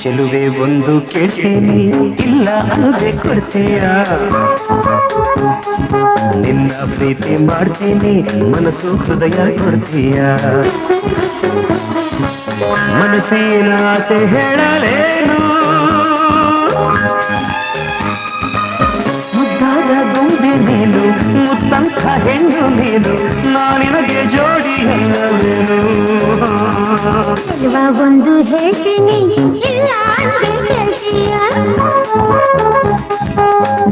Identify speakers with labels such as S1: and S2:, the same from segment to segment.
S1: ಚೆಲುವೆ ಒಂದು ಕೇಳ್ತೀನಿ. ಇಲ್ಲ ಅಲ್ಲದೆ ಕೊಡ್ತೀಯ ನಿನ್ನ ಪ್ರೀತಿ ಮಾಡ್ತೀನಿ. ಮನಸ್ಸು ಹೃದಯ ಕೊಡ್ತೀಯ? ಮನಸ್ಸಿನ ಆಸೆ ಹೇಳಲೇನು? ಮುದ್ದಾದ ಗೊಂಬೆ ನೀನು ಮುತ್ತಂಥ ಹೆಣ್ಣು ನೀನು ನಾನಿನಗೆ ಜೋಡಿ ಅಲ್ಲವೇನು
S2: ಚೆಲುವ ಒಂದು ಹೇಳ್ತೀನಿ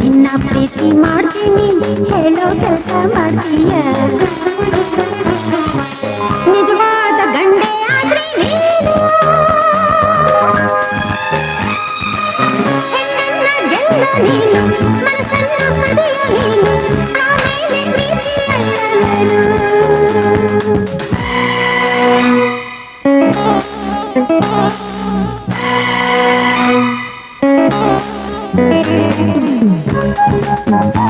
S2: ನಿನ್ನ ಪ್ರೀತಿ ಮಾಡ್ತೀನಿ ಹೇಳೋ ಕೆಲಸ ಮಾಡ್ತೀಯ. Thank you.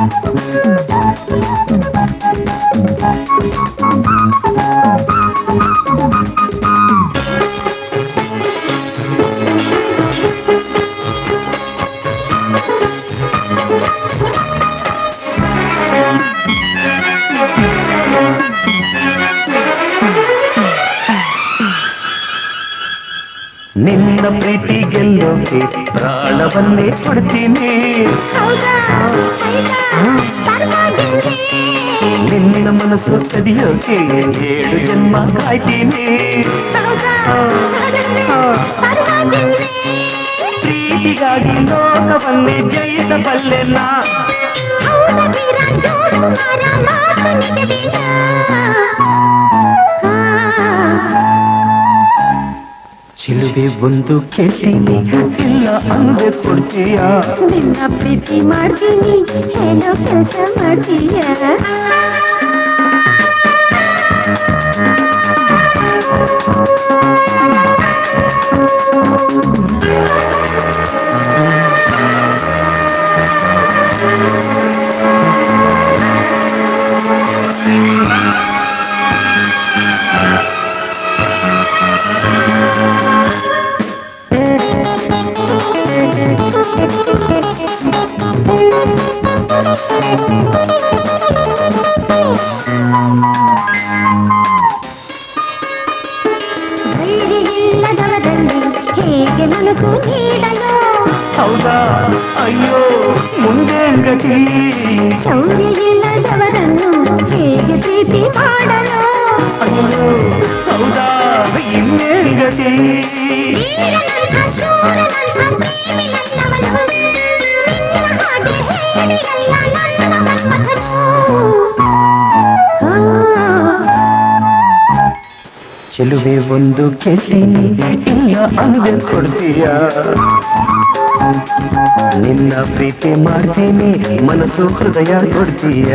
S1: ನಿನ್ನ ಪ್ರೀತಿ ಗೆಲ್ಲೋಕೆ ಪ್ರಾಣವನ್ನೇ ಕೊಡ್ತೀನಿ
S2: ಹೌದಾ ಆಯ್ತಾ ಪರವಾಗಿಲ್ವೇ
S1: ನಿನ್ನ ಮನಸ್ಸು ಕದಿಯೋಕೆ ಏಳು ಜನ್ಮ ಕಾಯ್ತೀನಿ
S2: ಹೌದಾ ಹಾಗಾದ್ರೆ ಪರವಾಗಿಲ್ವೇ
S1: ಪ್ರೀತಿಗಾಗಿ ಲೋಕವನ್ನೇ ಜಯಿಸಬಲ್ಲೆ ನಾ ಚಿಲುವೆ ಒಂದು ಕೆಟ್ಟಿನಿ ಇಲ್ಲ ಅಂದ್ರೆ ಕೊಡ್ತೀಯ?
S2: ನಿನ್ನ ಪ್ರೀತಿ ಮಾಡ್ತೀನಿ ಏನೋ ಕೆಲಸ ಮಾಡ್ತೀಯ? Thank ಇಲ್ಲದವರಲ್ಲಿ
S1: ಹೌದಾ ಅಯ್ಯೋ ಮುಂದೆ ಗತಿ
S2: ಶೌರ್ಯ ಇಲ್ಲದವರನ್ನು ಹೇಗೆ ಪ್ರೀತಿ ಮಾಡಲು
S1: ಅಯ್ಯೋ ಹೌದಾ ಇನ್ನೇ ಗತಿ ಚೆಲುವೆ ಒಂದು ಕೆಟ್ಟಿ ಇಲ್ಲ ಅಂದ್ರೆ ಕೊಡ್ತೀಯ? ನಿನ್ನ ಪ್ರೀತಿ ಮಾಡ್ತೀನಿ ಮನಸ್ಸು ಹೃದಯ ಕೊಡ್ತೀಯ